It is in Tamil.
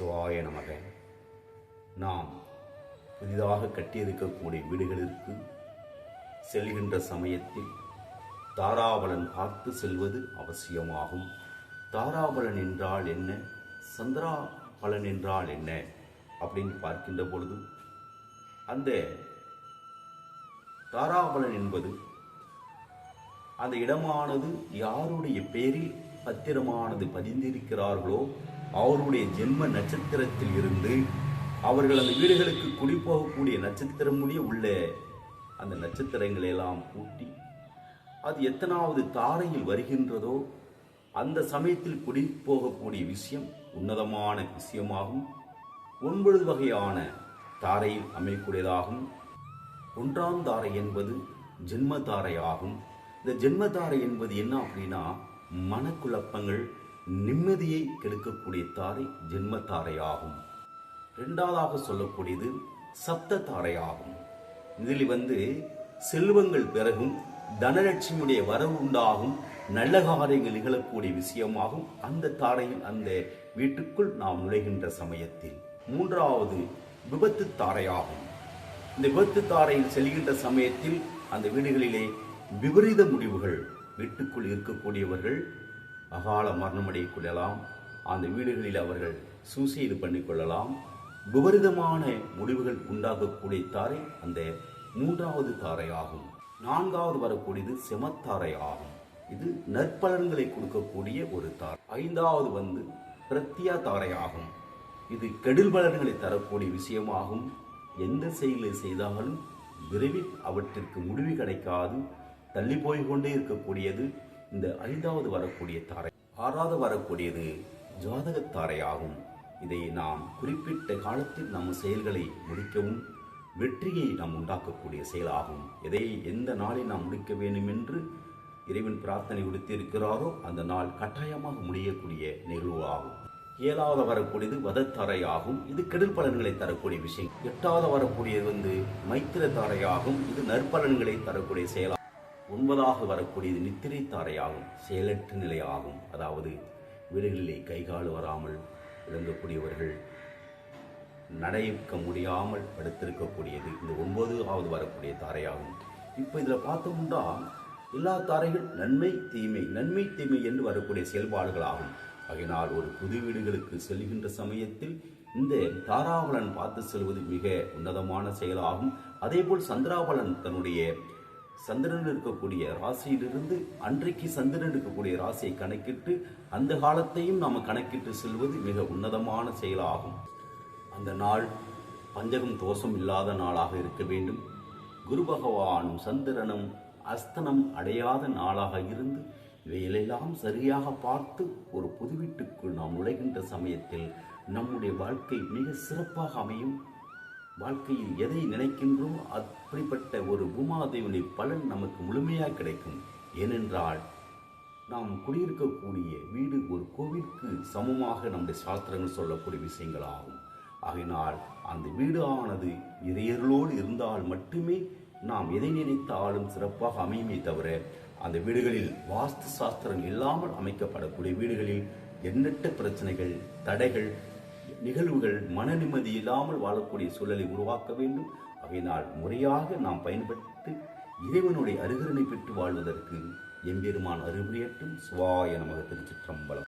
சிவாய நமக நாம் புதிதாக கட்டியிருக்கக்கூடிய வீடுகளிற்கு செல்கின்ற சமயத்தில் தாராபலன் பார்த்து செல்வது அவசியமாகும். தாராபலன் என்றால் என்ன? சந்திரா பலன் என்றால் என்ன? அப்படின்னு பார்க்கின்ற பொழுது அந்த தாராபலன் என்பது அந்த இடமானது யாருடைய பேரில் பத்திரமானது பதிந்திருக்கிறார்களோ அவருடைய ஜென்ம நட்சத்திரத்தில் இருந்து அவர்கள் அந்த வீடுகளுக்கு குடிப்போகக்கூடிய நட்சத்திரமுடைய உள்ள அந்த நட்சத்திரங்களை எல்லாம் கூட்டி அது எத்தனாவது தாரையில் வருகின்றதோ அந்த சமயத்தில் குடி போகக்கூடிய விஷயம் உன்னதமான விஷயமாகும். ஒன்பது வகையான தாரையில் அமையக்கூடியதாகும். ஒன்றாம் தாரை என்பது ஜென்ம தாரை ஆகும். இந்த ஜென்ம தாரை என்பது என்ன அப்படின்னா மனக்குழப்பங்கள் நிம்மதியை கெடுக்கக்கூடிய தாரை ஜென்ம தாரை ஆகும் இரண்டாவதாக சொல்லக்கூடியது சப்த தாரை ஆகும் இதில் வந்து செல்வங்கள் பிறகும் தனலட்சுமியுடைய வரவு உண்டாகும் நல்ல காரியங்கள் நிகழக்கூடிய விஷயமாகும். அந்த தாரையில் அந்த வீட்டுக்குள் நாம் நுழைகின்ற சமயத்தில். மூன்றாவது விபத்து தாரையாகும். இந்த விபத்து தாரையில் செல்கின்ற சமயத்தில் அந்த வீடுகளிலே விபரீத முடிவுகள் வீட்டுக்குள் இருக்கக்கூடியவர்கள் அகால மரணமடைய கொள்ளலாம். அந்த வீடுகளில் அவர்கள் சூசைடு பண்ணிக்கொள்ளலாம் விபரீதமான முடிவுகள் உண்டாகக்கூடிய தாரை அந்த மூன்றாவது தாரை ஆகும். நான்காவது வரக்கூடியது செமத்தாரை ஆகும். இது நற்பலன்களை கொடுக்கக்கூடிய ஒரு தார். ஐந்தாவது வந்து பிரத்யா தாரை ஆகும். இது கெடில் பலன்களை தரக்கூடிய விஷயமாகும். எந்த செயலை செய்தாலும் விரைவில் அவற்றிற்கு முடிவு கிடைக்காது. தள்ளி போய் கொண்டே இருக்கக்கூடியது. இந்த ஐந்தாவது வரக்கூடிய தாரை ஆறாவது வரக்கூடியது ஜாதக தாரையாகும். ஆகும் இதை நாம் குறிப்பிட்ட காலத்தில் நம் செயல்களை முடிக்கவும் வெற்றியை நாம் உண்டாக்கக்கூடிய செயலாகும். எதை எந்த நாளை நாம் முடிக்க வேண்டும் என்று இறைவன் பிரார்த்தனை விடுத்திருக்கிறாரோ அந்த நாள் கட்டாயமாக முடியக்கூடிய நிகழ்வு ஆகும் ஏழாவது வரக்கூடியது வதத்தாரை ஆகும் இது கெடல் பலன்களை தரக்கூடிய விஷயம். எட்டாவது வரக்கூடியது வந்து மைத்திர தாரையாகும். இது நற்பலன்களை தரக்கூடிய செயலாகும் ஒன்பதாக வரக்கூடியது நித்திரை தாரையாகும் செயலற்ற நிலையாகும். அதாவது வீடுகளிலே கைகால் வராமல் விளங்கக்கூடியவர்கள் நடைக்க முடியாமல் படுத்திருக்கக்கூடியது இந்த ஒன்பதாவது வரக்கூடிய தாரையாகும். இப்போ இதில் பார்த்தோம்னா எல்லா தாரைகள் நன்மை தீமை நன்மை தீமை என்று வரக்கூடிய செயல்பாடுகள் ஆகும் ஆகையினால் ஒரு புது வீடுகளுக்கு செல்கின்ற சமயத்தில் இந்த தாராபலன் பார்த்து செல்வது மிக உன்னதமான செயலாகும். அதேபோல் சந்திராபலன் தன்னுடைய சந்திரன் இருக்கக்கூடிய ராசியிலிருந்து அன்றைக்கு சந்திரன் இருக்கக்கூடிய ராசியை கணக்கிட்டு அந்த காலத்தையும் நாம் கணக்கிட்டு செல்வது மிக உன்னதமான செயலாகும். அந்த நாள் பஞ்சகம் தோஷம் இல்லாத நாளாக இருக்க வேண்டும். குரு பகவானும் சந்திரனும் அஸ்தனம் அடையாத நாளாக இருந்து இவைகளெல்லாம் சரியாக பார்த்து ஒரு புது வீட்டுக்குள் நாம் நுழைகின்ற சமயத்தில் நம்முடைய வாழ்க்கை மிக சிறப்பாக அமையும். வாழ்க்கையில் எதை நினைக்கின்றோம் அப்படிப்பட்ட ஒரு பூமாதேவனை பலன் நமக்கு முழுமையாக கிடைக்கும். ஏனென்றால் நாம் குடியிருக்கக்கூடிய வீடு ஒரு கோவிலுக்கு சமமாக நம்முடைய சாஸ்திரங்கள் சொல்லக்கூடிய விஷயங்கள் ஆகும் ஆகினால் அந்த வீடு ஆனது இறையர்களோடு இருந்தால் மட்டுமே நாம் எதை நினைத்தாலும் சிறப்பாக அமையுமே தவிர அந்த வீடுகளில் வாஸ்து சாஸ்திரம் இல்லாமல் அமைக்கப்படக்கூடிய வீடுகளில் எண்ணற்ற பிரச்சனைகள் தடைகள் நிகழ்வுகள் மன நிம்மதி இல்லாமல் வாழக்கூடிய சூழலை உருவாக்க வேண்டும். அவையினால் முறையாக நாம் பயன்பட்டு இறைவனுடைய அருகரணை பெற்று வாழ்வதற்கு எம்பெருமான் அருபுரியட்டும் சுவாய நமக திருச்சிற்றம்பலம்.